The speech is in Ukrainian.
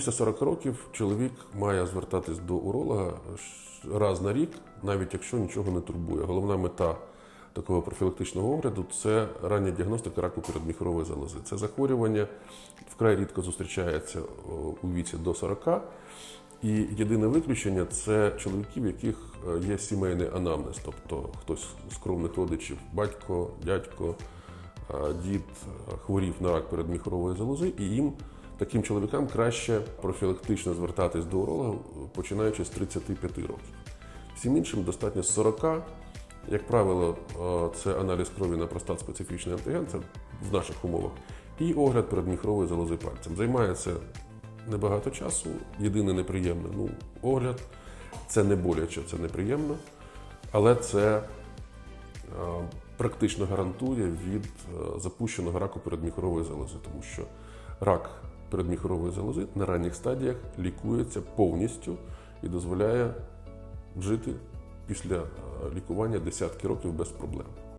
Після 40 років чоловік має звертатись до уролога раз на рік, навіть якщо нічого не турбує. Головна мета такого профілактичного огляду це рання діагностика раку передміхорової залози. Це захворювання вкрай рідко зустрічається у віці до 40. І єдине виключення це чоловіки, в яких е, є сімейний анамнез, тобто хтось з кровних родичів, батько, дядько, е, дід е, хворів на рак передміхорової залози, і їм таким чоловікам краще профілактично звертатись до уролога, починаючи з 35 років. Всім іншим достатньо 40. Як правило, е, це аналіз крові на простат-специфічний антиген, це в наших умовах, і огляд передміхрової залози пальцем. Займається небагато часу. Єдине неприємне ну, огляд. Це не боляче, це неприємно, але це е, практично гарантує від е, запущеного раку передміхорової залози, тому що рак передміхорової залози на ранніх стадіях лікується повністю і дозволяє жити після е, лікування десятки років без проблем.